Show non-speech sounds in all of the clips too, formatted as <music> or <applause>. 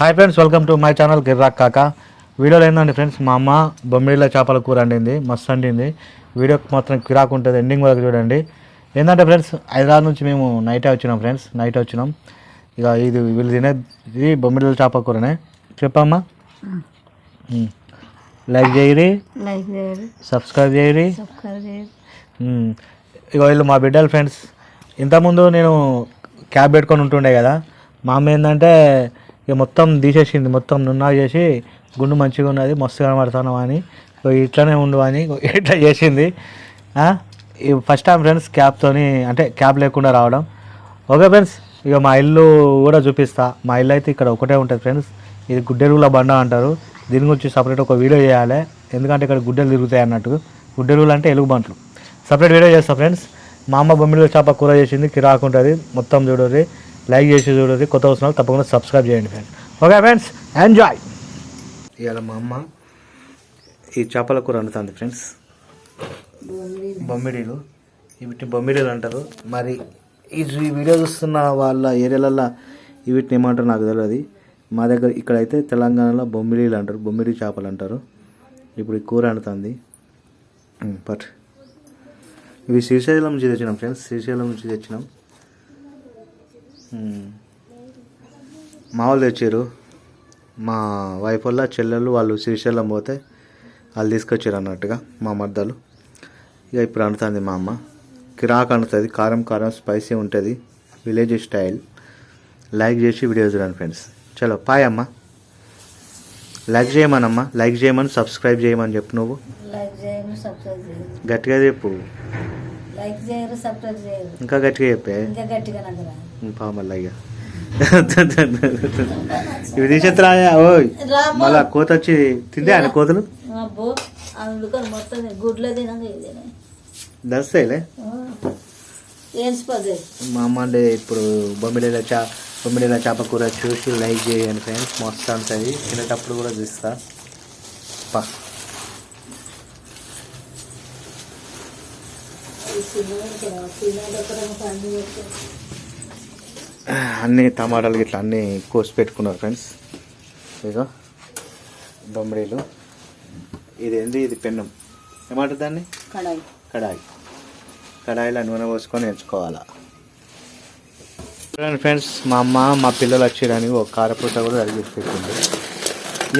Hi friends welcome to my channel గిర్రాక్ కాక వీడియోలో ఏంటంటే ఫ్రెండ్స్ మా అమ్మ బొమ్మిడిల చేపల కూర వండింది మస్తు వండింది వీడియోకి మాత్రం కిరాక్ ఉంటుంది ఎండింగ్ వరకు చూడండి. ఏంటంటే ఫ్రెండ్స్ హైదరాబాద్ నుంచి మేము నైటే వచ్చినాం ఫ్రెండ్స్ నైట్ వచ్చినాం. ఇక ఇది వీళ్ళు తినేది బొమ్మిడిల చేపల కూరనే. చెప్పమ్మా. లైక్ చేయరి సబ్స్క్రైబ్ చేయరి. ఇక వీళ్ళు మా బిడ్డలు ఫ్రెండ్స్ ఇంతకుముందు నేను క్యాబ్ పెట్టుకొని ఉంటుండే కదా మా అమ్మ ఏంటంటే ఇక మొత్తం తీసేసింది. మొత్తం నున్నా చేసి గుండు మంచిగా ఉన్నది మస్తు కనబడుతున్నాం అని. ఇట్లానే ఉండు అని <laughs> ఇట్లా చేసింది. ఫస్ట్ టైం ఫ్రెండ్స్ క్యాబ్తోని అంటే క్యాబ్ లేకుండా రావడం. ఓకే ఫ్రెండ్స్ ఇక మా ఇల్లు కూడా చూపిస్తా. మా ఇల్లు అయితే ఇక్కడ ఒకటే ఉంటుంది ఫ్రెండ్స్ ఇది గుడ్డెరుగుల బండ అంటారు. దీని గురించి సపరేట్ ఒక వీడియో చేయాలి. ఎందుకంటే ఇక్కడ గుడ్డెలు తిరుగుతాయి అన్నట్టు. గుడ్డెరుగులు అంటే ఎలుగు బంట్లు. సపరేట్ వీడియో చేస్తా ఫ్రెండ్స్ మా అమ్మ బొమ్మిడిలో చేప కూర చేసింది కిరాకు ఉంటుంది. మొత్తం చూడండి లైక్ చేసి చూడండి. కొత్త వస్తున్నారు తప్పకుండా సబ్స్క్రైబ్ చేయండి ఫ్రెండ్స్ ఓకే ఫ్రెండ్స్ ఎంజాయ్ ఇవాళ మా అమ్మ ఈ చేపల కూర వండుతుంది ఫ్రెండ్స్ బొమ్మిడీలు. వీటిని బొమ్మిడీలు అంటారు. మరి ఈ వీడియో చూస్తున్న వాళ్ళ ఏరియాలల్లో వీటిని ఏమంటారు నాకు తెలియదు మా దగ్గర ఇక్కడైతే తెలంగాణలో బొమ్మిడీలు అంటారు. బొమ్మిడి చేపలు అంటారు. ఇప్పుడు ఈ కూర అంటుంది బట్ ఇవి శ్రీశైలం నుంచి తెచ్చినాం ఫ్రెండ్స్ శ్రీశైలం నుంచి తెచ్చినాం. మా వాళ్ళు తెచ్చారు మా వైఫ్ వల్ల చెల్లెళ్ళు వాళ్ళు శ్రీశైలం పోతే వాళ్ళు తీసుకొచ్చారు అన్నట్టుగా మా మర్దలు. ఇక ఇప్పుడు వండుతుంది మా అమ్మ. కిరాక్ వండుతుంది కారం కారం స్పైసీ ఉంటుంది. Village style. లైక్ చేసి వీడియో చూడండి ఫ్రెండ్స్. చలో పాయ్ అమ్మ. లైక్ చేయమనమ్మా. లైక్ చేయమని సబ్స్క్రైబ్ చేయమని చెప్పు నువ్వు. గట్టిగా చెప్పు. లైక్ చేయరు సబ్స్క్రైబ్ చేయరు. ఇంకా గట్టిగా చెప్పే? ఇంకా గట్టిగా ఇవి తీసేత్తరాయా ఓయ్. మళ్ళా కోత వచ్చి తిందే ఆయన కోతలు? అబ్బో అందుకని మొత్తం గుడ్లో తినగా ఇది దస్తాయిలే? మా అమ్మ అంటే ఇప్పుడు బొమ్మిడిల చా బొమ్మిడిల చేప కూర చూసి లైక్ చేయండి ఫ్రెండ్స్ మస్తు ఉంటుంది తినేటప్పుడు కూడా చూస్తా. పా. అన్ని టమాటాలు ఇట్లా అన్నీ కోసి పెట్టుకున్నారు ఫ్రెండ్స్. బొమ్మిడీలు ఇది ఏంది ఇది పెన్నం. ఏమంటుంది దాన్ని? కడాయి. కడాయి. కడాయిలో నూనె పోసుకొని ఎంచుకోవాలా. చూడండి ఫ్రెండ్స్ మా అమ్మ మా పిల్లలు వచ్చేయని ఒక కారపూట కూడా అడిగి పెట్టింది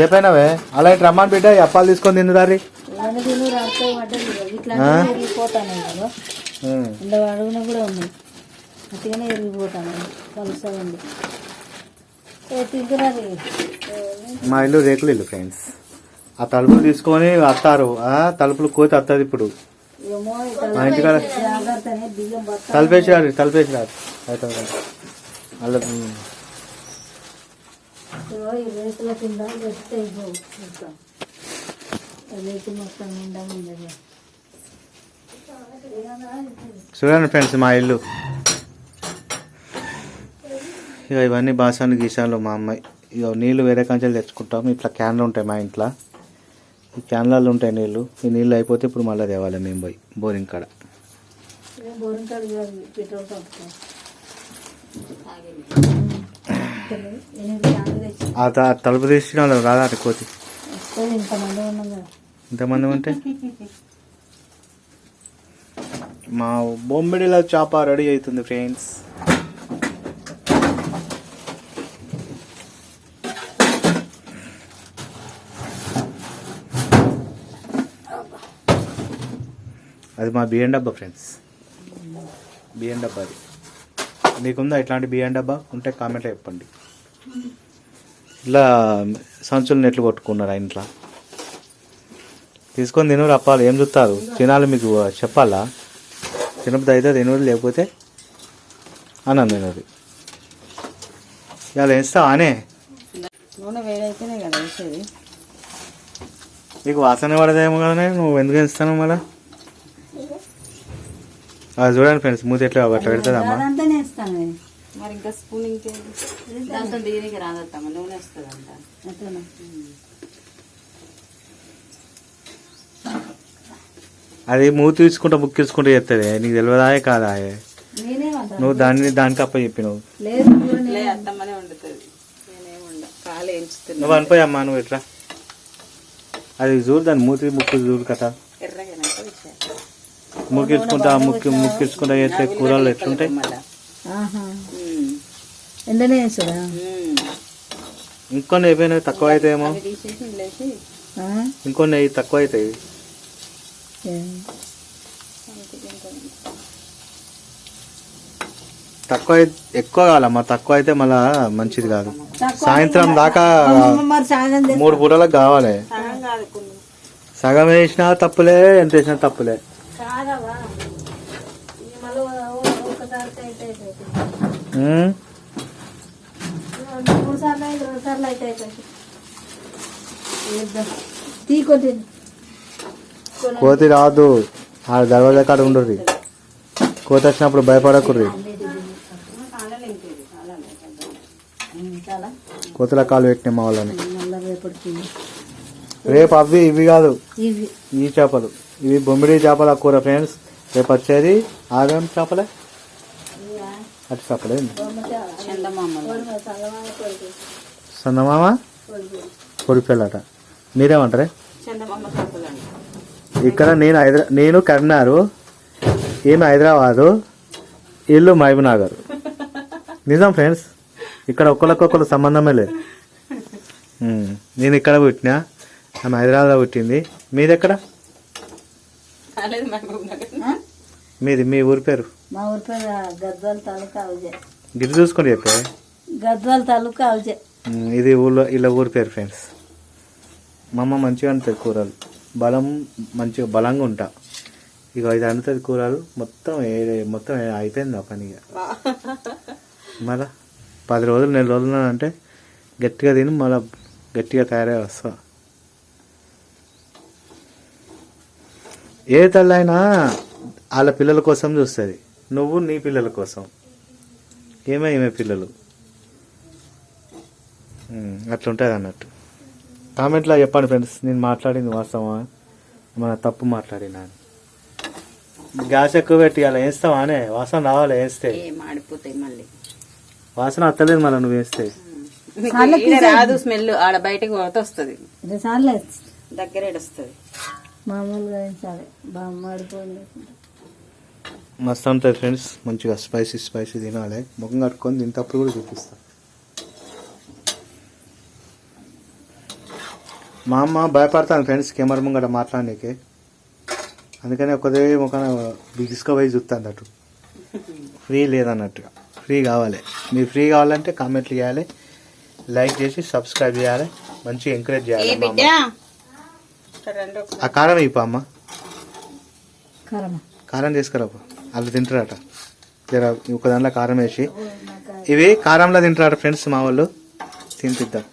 ఏ పైనవే? అలా ఇటు రమ్మని బిడ్డ అప్పాలు తీసుకొని తిందుదారి ఇంత అడుగున కూడా ఉన్నాయి అతిగానే ఎరిగిపోతాను. ఏ తింటున్నది మా ఇల్లు రేకులు ఇల్లు ఫ్రెండ్స్ ఆ తలుపులు తీసుకొని వస్తారు ఆ తలుపులు కోతి వస్తుంది ఇప్పుడు. మా ఇంటికాడ బత్త తలుపేసిరారు తలుపేసిరారు. అయితే రేకుల కింద మొత్తం నిండా ఉండదు చూడండి ఫ్రెండ్స్ మా ఇల్లు. ఇక ఇవన్నీ బాసాలు గీసాలు మా అమ్మాయి. ఇక నీళ్ళు వేరే కంచెలు తెచ్చుకుంటాం. ఇట్లా క్యాన్లు ఉంటాయి మా ఇంట్లో. ఈ క్యాన్లలో ఉంటాయి నీళ్ళు ఈ నీళ్ళు అయిపోతే ఇప్పుడు మళ్ళీ తేవాలి మేము పోయి. బోరింగ్ కాడ. తలుపు తీసిన వాళ్ళు రాదా కోతి. ఇంతమంది ఉంటే? మా బొమ్మిడిల చేప రెడీ అవుతుంది ఫ్రెండ్స్ అది మా బియ్యం డబ్బా ఫ్రెండ్స్ బియ్యం డబ్బా అది. మీకుందా ఇట్లాంటి బియ్యం డబ్బా? ఉంటే కామెంట్లో చెప్పండి. ఇట్లా సంచులు నెట్లు కొట్టుకున్నారు ఇంట్లో. తీసుకొని తినరు అప్పాలి ఏం చూస్తారు? తినాలి మీకు చెప్పాలా? తినప్పుడు అయితే తినరు లేకపోతే అన్నం తినరు ఇవాళ వేస్తా ఆనే? నూనె వేడైతేనే కదా వేసేది. నీకు వాసన పడదేమో కదా నువ్వు ఎందుకు వేస్తాను మళ్ళా? అది చూడండి ఫ్రెండ్స్ మూతి ఎట్లా అట్లా పెడుతుందమ్మా అదంతా నేస్తాను నేను. మరి ఇంకా స్పూన్ ఇంకేది దాంతో దీనికి రాదత్తమ్మ నూనె వస్తుంది అంట అది మూతి తీసుకుంటా బుక్ తీసుకుంటూ చేస్తుంది నీకు తెలియదాయే కాదా నువ్వు దాన్ని దానికి అప్ప చెప్పినావు. ఎంచుతున్నా. నువ్వు అనిపోయమ్మా నువ్వు ఎట్లా? అది చూడు దాని మూతి ముక్కు చూడు కదా ముక్కించుకుంటా ముక్కి ముక్కించుకుంటా చేస్తే కూరలు ఎట్లుంటాయి. ఎండనే. ఇంకొన్ని అయిపోయినాయి తక్కువ అవుతాయేమో? ఇంకొన్ని అవి తక్కువ అవుతాయి. తక్కువ ఎక్కువ కావాలమ్మా. తక్కువ అయితే మళ్ళా మంచిది కాదు. సాయంత్రం దాకా మూడు పూటలకు కావాలి. సగం వేసినా తప్పులే ఎంత వేసినా తప్పులే. తీ కొద్ది కోతి రాదు. ఆ దర్వాజా కాడ ఉండరు కోతి వచ్చినప్పుడు భయపడకుర్రి. కోతుల కాలు పెట్టిన మా వాళ్ళని. రేపు అవి ఇవి కాదు. ఇవి. ఈ చేపలు. ఇవి బొమ్మిడి చేపల కూర ఫ్రెండ్స్. రేపు వచ్చేది ఆవేం చేపలే? అటు చేపలే సన్నమామ పొడిపిల్లట మీరేమంటారే? చందమామ ఇక్కడ నేను హైదరా నేను కర్నారు ఈమె హైదరాబాదు ఇల్లు మహబూబ్నగర్. నిజం ఫ్రెండ్స్? ఇక్కడ ఒకరికొకరు సంబంధమే లేదు. నేను ఇక్కడ పుట్టినా ఆమె హైదరాబాద్లో పుట్టింది. మీది ఎక్కడ మీది మీ ఊరి పేరు? మా ఊరి పేరు గద్వాల తాలూకా అవుజే. గిరి చూసుకొని చెప్పే. గద్వాల తాలూకా అవుజే. ఇది ఊళ్ళో ఇలా ఊరి పేరు ఫ్రెండ్స్. మా అమ్మ మంచిగా ఉంటుంది కూరలు. బలం మంచిగా బలంగా ఉంటా. ఇక ఇది అందుతుంది కూరలు మొత్తం ఏ- మొత్తం అయిపోయింది ఆ పని <laughs> మళ్ళా పది రోజులు నెల రోజులు అంటే గట్టిగా తిని మళ్ళా గట్టిగా తయారై వస్తా. ఏ తల్లి అయినా వాళ్ళ పిల్లల కోసం చూస్తుంది. నువ్వు నీ పిల్లల కోసం. ఏమే ఏమే పిల్లలు? అట్లుంటుంది అన్నట్టు. కామెంట్లో చెప్పండి ఫ్రెండ్స్ నేను మాట్లాడింది వాస్తవా మన తప్పు మాట్లాడినా. గ్యాస్ ఎక్కువ పెట్టి అలా వేస్తావా అనే? వాసన రావాలి వేస్తే. మాడిపోతాయి మళ్ళీ. వాసన అత్తలేదు మళ్ళీ నువ్వు వేస్తే. రాదు స్మెల్ ఆడ బయటకు పోతే వస్తుంది. దగ్గర వస్తుంది. మామూలుగా వేయించాలి బాగా మాడిపోయింది మస్తు ఉంటుంది ఫ్రెండ్స్ మంచిగా స్పైసీ స్పైసీ తినాలి. ముఖం కట్టుకొని తింటప్పుడు కూడా చూపిస్తా. మా అమ్మ భయపడతాను ఫ్రెండ్స్ కెమెరా ముంగట మాట్లాడనీకి. అందుకని ఒకదే ముఖాన బిగుసుకపోయి చూస్తాను అన్నట్టు ఫ్రీ లేదన్నట్టుగా. ఫ్రీ కావాలి. మీరు ఫ్రీ కావాలంటే కామెంట్లు చేయాలి. లైక్ చేసి సబ్స్క్రైబ్ చేయాలి. మంచిగా ఎంకరేజ్ చేయాలి. ఆ కారం ఇప్ప అమ్మ? కారం తీసుకురాపు. వాళ్ళు తింటారట జర ఒక దాంట్లో కారం వేసి. ఇవి కారంలో తింటారట ఫ్రెండ్స్ మా వాళ్ళు. తినిపిద్దాం.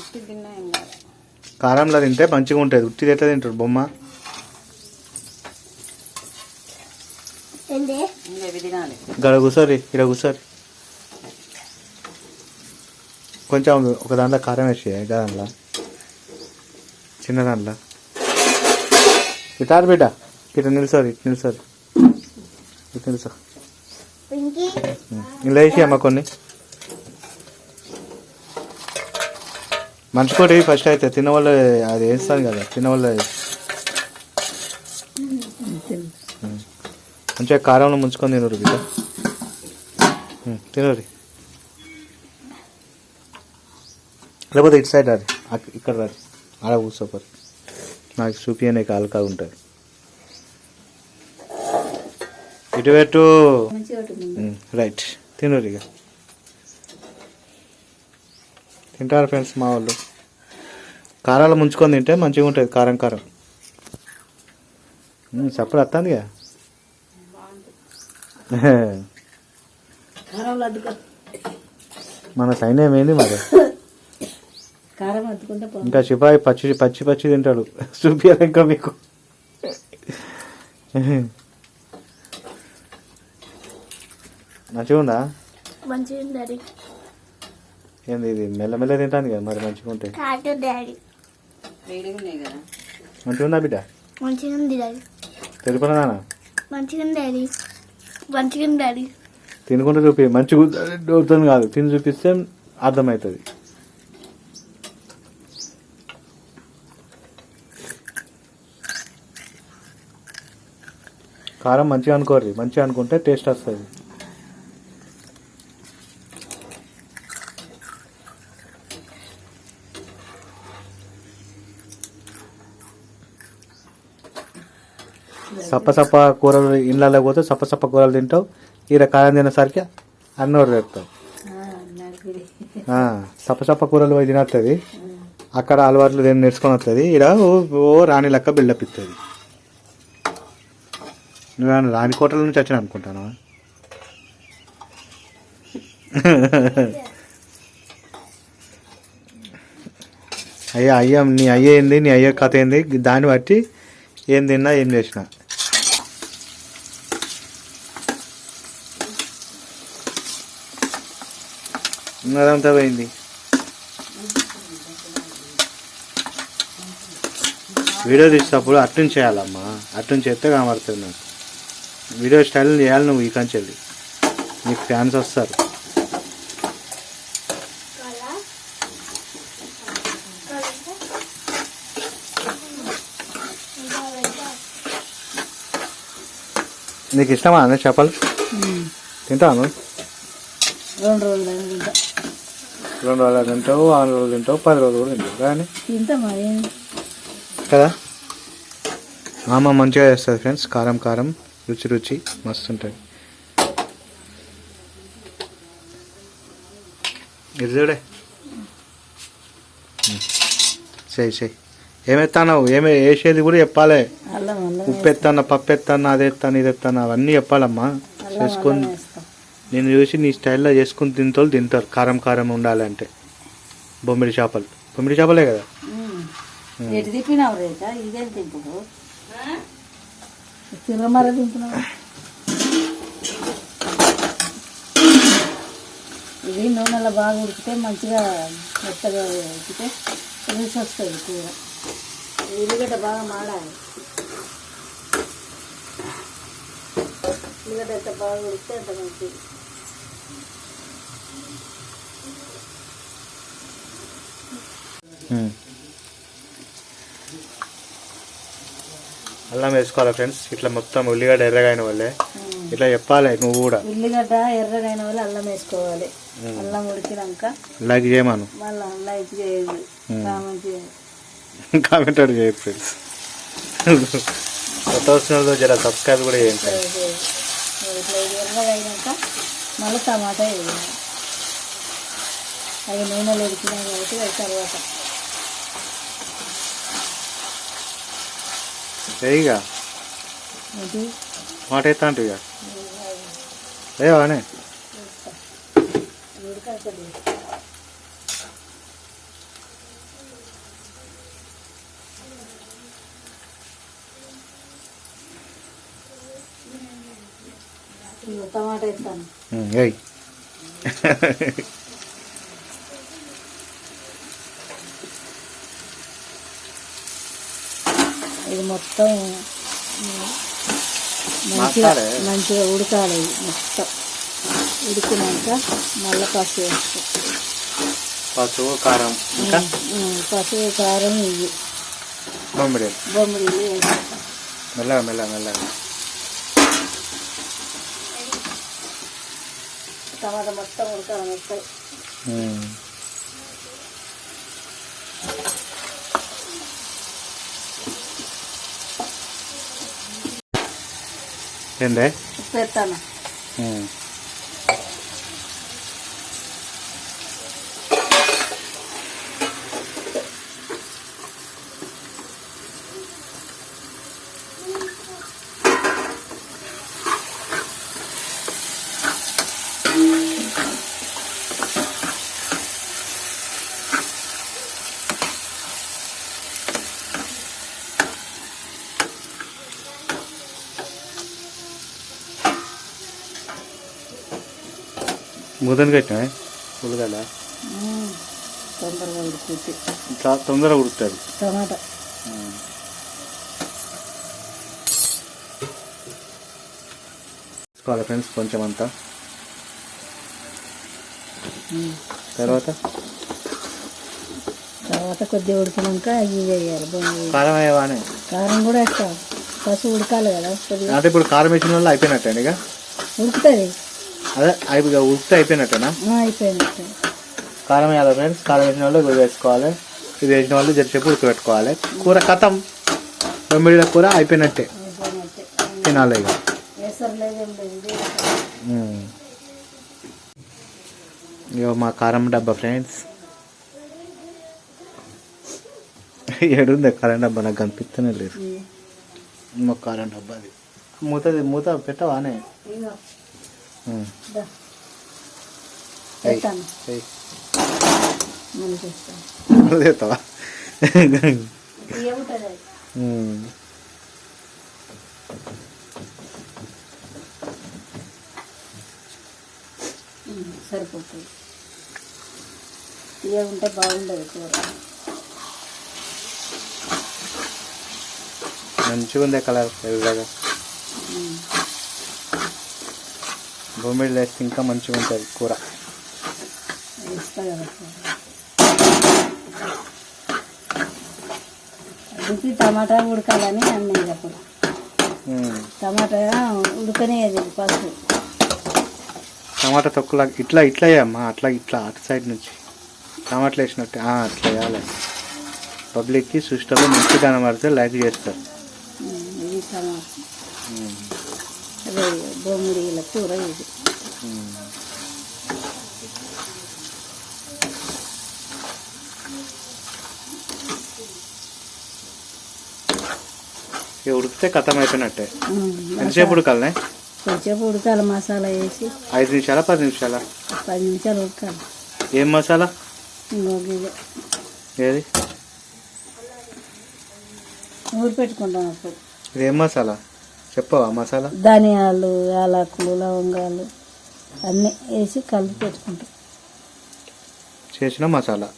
ఉట్టి తిన్నా ఏం కాదు. కారంలో తింటే మంచిగా ఉంటుంది. ఉట్టిది ఎట్లా తింటారు బొమ్మ? గడ కూర్చోరి ఇక్కడ కూర్చోరి కొంచెం ఒక దాంట్లో కారం వేసి దాంట్లో. చిన్న దాంట్లో. ఇటారు బిడ్డ ఇటు నిల్సోరి ఇటు నిల్సోరి ఇటు నిల్సో ఇలా వేసి అమ్మ కొన్ని. మంచి కూడా ఫస్ట్ అయితే తినవాళ్ళు అది వేస్తాను కదా తినవాళ్ళు మంచిగా కారంలో ముంచుకొని తినరు బిడ్డ. తినరు. లేకపోతే ఇటు సైడ్ రాదు ఇక్కడ రాదు ఆడ కూర్చోపరు. నాకు చూపియనే కాలుకా ఉంటుంది ఇటు పెట్టు. రైట్ తినరు ఇక. తింటారు ఫ్రెండ్స్ మా వాళ్ళు. కారాలు ముంచుకొని తింటే మంచిగా ఉంటుంది కారం కారం. చప్పుడు వస్తుందిగా మన సైన్యం ఏంది మరి? ఇంకా సిపాయి పచ్చి పచ్చి పచ్చి తింటాడు. <laughs> చూపియాలి ఇంకా మీకు? మంచిగా ఉందా మంచిగా ఏంది ఇది? మెల్లమెల్ల తింటాను కదా మరి మంచిగా ఉంటే? కాటు డాడీ. మంచిగా ఉందా బిడ్డ? మంచిగా ఉంది డాడీ. మంచిగా ఉంది డాడీ. మంచిగా ఉంది డాడీ. తినుకుంటూ చూపి. మంచిగా అవుతుంది కాదు. తిని చూపిస్తే అర్థమవుతుంది. కారం మంచిగా అనుకోర్రి. మంచిగా అనుకుంటే టేస్ట్ వస్తుంది. సప్ప సప్ప కూరలు ఇళ్ళలో పోతే సప్ప సప్ప కూరలు తింటావు. ఈడ కారం తినేసరికి అన్నోరు రేపుతావు సప్ప సప్ప కూరలు పోయి తినస్తుంది అక్కడ అలవాట్లు దేని నేర్చుకొని వస్తుంది ఇక్కడ ఓ ఓ రాణి లెక్క బిల్డప్ ఇస్తుంది నువ్వు రాణి కోటల నుంచి వచ్చాను అనుకుంటాను అయ్యా అయ్యా నీ అయ్య ఏంది? నీ అయ్య కథ ఏంది? దాన్ని బట్టి ఏం తిన్నా ఏం చేసినా. అదంతా పోయింది. వీడియో తీసేటప్పుడు అట్టం చేయాలమ్మా. అట్టం చేస్తే కనబడుతుంది నాకు. వీడియో స్టైల్ చేయాలి నువ్వు ఈ కంచెల్లి నీకు ఫ్యాన్స్ వస్తారు. నీకు ఇష్టమా అన్న చెప్పాలి తింటాను రెండు రోజులు రెండు రోజులు తింటావు ఆరు రోజులు తింటావు పది రోజులు కూడా తింటావు కానీ కదా? మా అమ్మ మంచిగా చేస్తుంది ఫ్రెండ్స్ కారం కారం రుచి రుచి మస్తు ఉంటుంది. ఇది చూడే. చేయి చేయి. ఏమెత్తాను ఏమే వేసేది కూడా చెప్పాలి. ఉప్పు ఎత్తాను పప్పు ఎత్తాను అది ఎత్తాను ఇది ఎత్తాను అవన్నీ చెప్పాలమ్మా. చేసుకొని నేను చూసి నీ స్టైల్లో చేసుకుని తింటోళ్ళు తింటారు. కారం కారం ఉండాలంటే. బొమ్మిడి చేపలు. బొమ్మిడి చేపలే కదా? ఎటు తిప్పినావు రేట ఇదేం తింపుడు తిరమర తింటున్నావు? ఇది నూనెలో బాగా ఉడికితే మంచిగా మెత్తగా ఉడికితే రుచి వస్తుంది కూర. ఉల్లిగడ్డ బాగా మాడాలి. ఉల్లిగడ్డ ఎంత బాగా ఉడికితే అంత మంచిది. అల్లం వేసుకోవాలి ఫ్రెండ్స్? ఇట్లా మొత్తం ఉల్లిగడ్డ ఎర్రగైన వాళ్ళే. ఇట్లా చెప్పాలి నువ్వు కూడా. ఉల్లిగడ్డ ఎర్రగైన వాళ్ళు అల్లం వేసుకోవాలి. అల్లం ఉడికినాక లైక్ చేయమను. మళ్ళీ కామెంట్ చేయాలి కామెంట్ అడిగి చేయ ఫ్రెండ్స్. కొత్త వచ్చిన జర సబ్స్క్రైబ్ కూడా చేయండి ఫ్రెండ్స్. ఇట్లా ఇది ఎర్రగా అయినాక మళ్ళీ టమాటా వేయాలి. అవి నూనెలో ఉడికినాయి కాబట్టి అది తర్వాత. ఇక మాట ఎత్తా అంటే ఇక? లేవానే టమాటా వేస్తాను ఇది మొత్తం ఉమ్, మంచిగా మాట్లాడే. మంచిగా ఉడకాలి ఇది మొత్తం ఉడికినాక మళ్ళీ పసుపు వేస్తాం పసుపు కారం ఇంకా ఉమ్, పసుపు కారం ఇవి బొమ్మిడి బొమ్మిడి వేస్తాం మెల్లగా మెల్లగా మెల్లగా టమాటా మొత్తం ఉడకాలి మొత్తం ఏందే పసుపు మూతను కట్టినా? ఉల్లిగడ్డ తొందరగా ఇట్లా తొందరగా ఉడుకుతుంది టమాటా. తీసుకోవాలి ఫ్రెండ్స్ కొంచెం అంతా. తర్వాత? తర్వాత కొద్దిగా ఉడికినాక ఇవి వేయాలి. కారం వేయవానే. కారం కూడా వేస్తాం. పసుపు ఉడకాలి కదా అంటే ఇప్పుడు కారం వేసిన వల్ల అయిపోయినట్టే ఇక? ఉడుకుతుంది. అదే అయిపో ఇక ఉడికితే అయిపోయినట్టేనా? అయిపోయినట్టు. కారం వేయాలి ఫ్రెండ్స్ కారం వేసిన వాళ్ళు ఇది వేసుకోవాలి. ఇది వేసిన వాళ్ళు జరిసేపు ఉడకబెట్టుకోవాలి. కూర కథం. బొమ్మిడిల కూర అయిపోయినట్టే. తినాలి ఇక. ఇగో మా కారం డబ్బా ఫ్రెండ్స్. ఏడుంది కారం డబ్బా నాకు కనిపిస్తూనే లేదు. మా కారం డబ్బా అది. మూత మూత పెట్టవానే చేస్తావా? సరిపోతుంది. ఏముంటే బాగుండదు కూర మంచిగా ఉంది కలర్ ఎర్రగా. బొమ్మిడి వేస్తే ఇంకా మంచిగా ఉంటుంది కూర. ఉడికి టమాటా ఉడకాలని అన్నది అప్పుడు ఉమ్. టమాటా ఉడకనేది పసుపు. టమాటా తొక్కులా ఇట్లా ఇట్లా వేయమ్మా అట్లా ఇట్లా అటు సైడ్ నుంచి. టమాటాలు వేసినట్టు అట్లా వేయాలి. పబ్లిక్కి సృష్టిలో మంచి కనబడితే లైక్ చేస్తారు ఉమ్, ఇది టమాటా ఉమ్. అదే బొమ్మిడిల కూర ఇది. ఉడికితే కథం అయిపోయినట్టే. ఎంతసేపు ఉడకాలనే? కొంచెం ఉడకాలి మసాలా వేసి ఐదు నిమిషాలా పది నిమిషాలా? పది నిమిషాలు ఉడకాలి. ఏం మసాలా? ఏది? ఊరు పెట్టుకుంటాం అప్పుడు. ఇది ఏం మసాలా? చెప్పవా మసాలా? ధనియాలు యాలకులు లవంగాలు అన్నీ వేసి కలిపి పెట్టుకుంటాం. చేసిన మసాలా?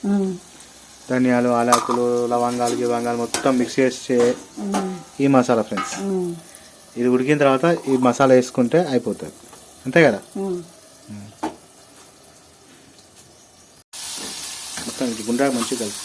ధనియాలు ఆలాకులు లవంగాలు గివంగాలు మొత్తం మిక్స్ చేసి ఈ మసాలా ఫ్రెండ్స్ ఇది ఉడికిన తర్వాత ఈ మసాలా వేసుకుంటే అయిపోతుంది. అంతే కదా. మొత్తం గుండ్రా మంచిగా కలిసి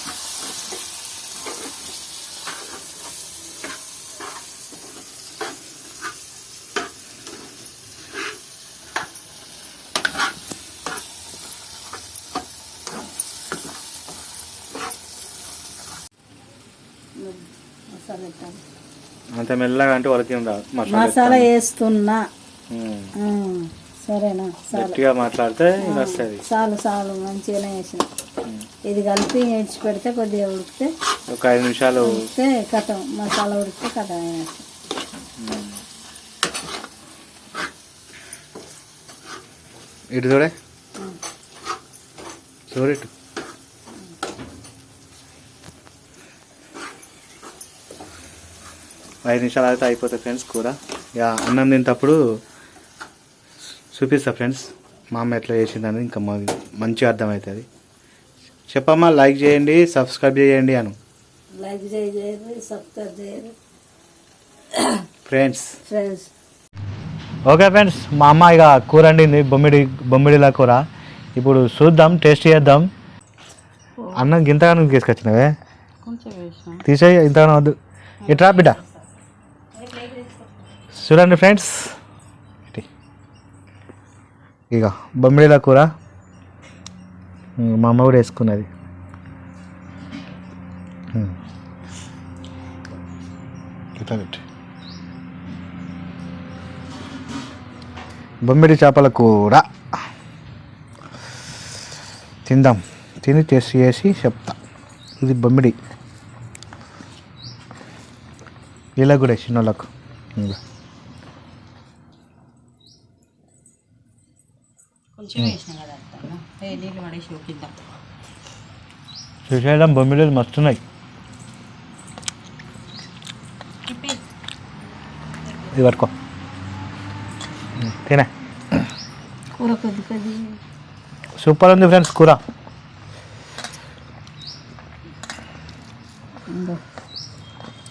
మసాలా పెట్టాలి. అంత మెల్లగా అంటే వాళ్ళకి మసాలా వేస్తున్నా. సరేనా? గట్టిగా మాట్లాడితే వస్తుంది. చాలు చాలు మంచిగానే వేసిన ఇది కలిపి వేసి పెడితే కొద్దిగా ఉడికితే ఒక ఐదు నిమిషాలు ఉడికితే కథం మసాలా ఉడికితే కథం ఇటు చూడే. చూడు ఐదు నిమిషాలు అయితే అయిపోతుంది ఫ్రెండ్స్ కూర. ఇక అన్నం తింటప్పుడు చూపిస్తా ఫ్రెండ్స్. మా అమ్మ ఎట్లా చేసిందని ఇంకా మాకు మంచిగా అర్థమవుతుంది. చెప్పమ్మా లైక్ చేయండి సబ్స్క్రైబ్ చేయండి అను. లైక్ సబ్స్క్రైబ్ చేయరు ఫ్రెండ్స్. ఫ్రెండ్స్. ఓకే ఫ్రెండ్స్ మా అమ్మ ఇక కూర వండింది బొమ్మిడి బొమ్మిడిలా కూర. ఇప్పుడు చూద్దాం టేస్ట్ చేద్దాం. అన్నం గింతగానం తీసుకొచ్చినవే? తీసేయి ఇంతగానం వద్దు. ఇట్రా బిడ్డ. చూడండి ఫ్రెండ్స్. ఇక బొమ్మిడిల కూర. మా అమ్మ కూడా వేసుకున్నది. ఇట్లా పెట్టి. బొమ్మిడి చేపల కూర. తిందాం. తిని టేస్ట్ చేసి చెప్తా. ఇది బొమ్మిడి. ఇలా కూడా వేసిన పడేసి ఉకిద్దాం శ్రీశైలం బొమ్మిడిలు మస్తున్నాయి. ఇది వరకు తినే. సూపర్ ఉంది ఫ్రెండ్స్ కూర ఉందో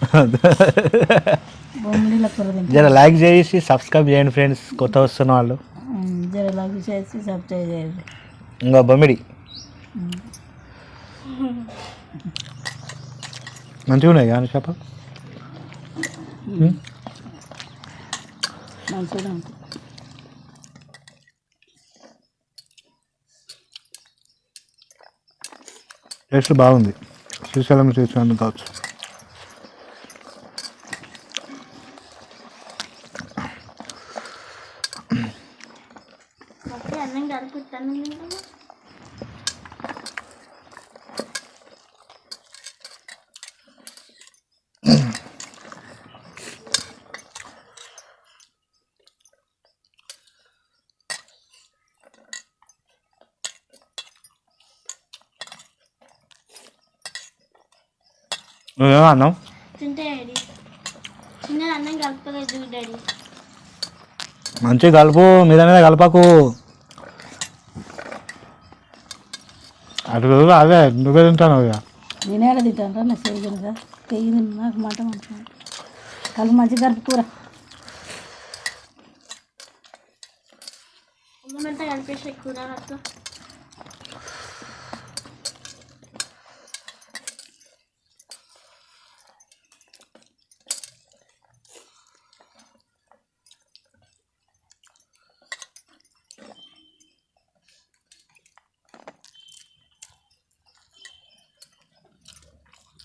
బొమ్మిడిల కూర తింటాం జర లైక్ చేసి సబ్స్క్రైబ్ చేయండి ఫ్రెండ్స్ కొత్త వస్తున్న వాళ్ళు. జర లాగా చేసి సబ్స్క్రైబ్ చేయాలి ఇంకా బొమ్మిడి. మంచిగా ఉన్నాయి కానీ చేప మంచిగా ఉంటుంది టేస్ట్ బాగుంది. శ్రీశైలం శ్రీశైలం కావచ్చు. అన్నం కలుపుతాను నువ్వేమో అన్నావు తింటే డాడీ. చిన్న అన్నం కలుపుకోలేదు డాడీ. మంచిగా కలుపు మీద మీద కలపకు. అటు అదే నువ్వే తింటాను ఇక. నేనే ఎలా తింటాను నా చేయగలగా తెయ్యి నాకు మాట మంచిగా కలుపు మంచిగా కలుపు కూర కూర అట్లా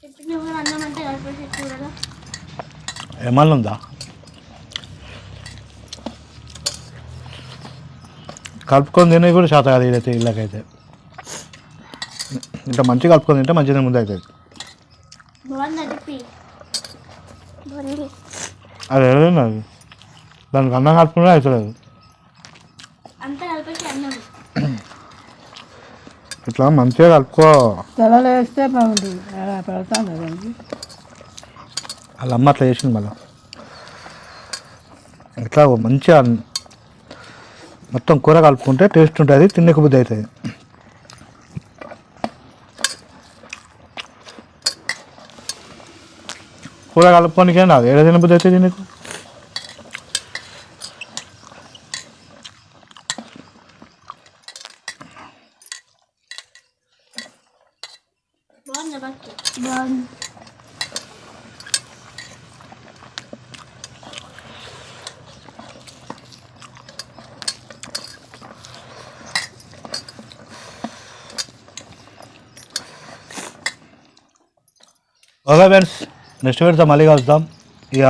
ఇప్పుడు నువ్వు అన్నం అంటే కలిపేసి కూరలో ఏమన్నా ఉందా? కలుపుకొని తినే కూడా శాత కాదు ఇదైతే ఇళ్ళకైతే. ఇంకా మంచిగా కలుపుకొని తింటే మంచిగా ముందు అవుతుంది అది ఏదైనా అది దానికి అన్నం కలుపుకునే అవుతుంది ఇట్లా మంచిగా కలుపుకో. తెల్లలు వేస్తే బాగుంటుంది. అలా కదండి వాళ్ళ అమ్మ అట్లా చేసింది మళ్ళీ. ఇట్లా మంచిగా మొత్తం కూర కలుపుకుంటే టేస్ట్ ఉంటుంది తిన్నకు బుద్ధి అవుతుంది. కూర కలుపుకోనికే నాది ఏడ తిన బుద్ధి అవుతుంది నీకు బాగుంది బాక్కి బాగుంది ఓకే ఫ్రెండ్స్ నెక్స్ట్ వీడితో మళ్ళీ కలుద్దాం. ఇక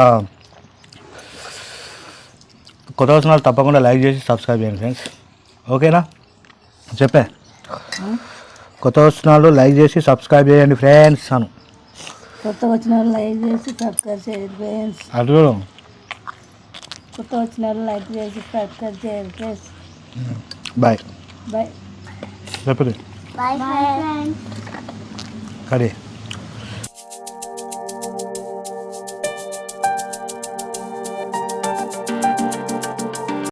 కొత్త వచ్చిన వాళ్ళు తప్పకుండా లైక్ చేసి సబ్స్క్రైబ్ చేయండి ఫ్రెండ్స్. ఓకేనా? చెప్పే. కొత్త వచ్చిన వాళ్ళు లైక్ చేసి సబ్స్క్రైబ్ చేయండి ఫ్రెండ్స్ అను. కొత్త వచ్చిన వాళ్ళు లైక్ చేసి సబ్స్క్రైబ్ చేయండి ఫ్రెండ్స్. అటు. కొత్త వచ్చిన లైక్ చేసి సబ్స్క్రైబ్ చేయండి ఫ్రెండ్స్. బాయ్. బాయ్. చెప్పండి బాయ్ ఫ్రెండ్స్ కడి.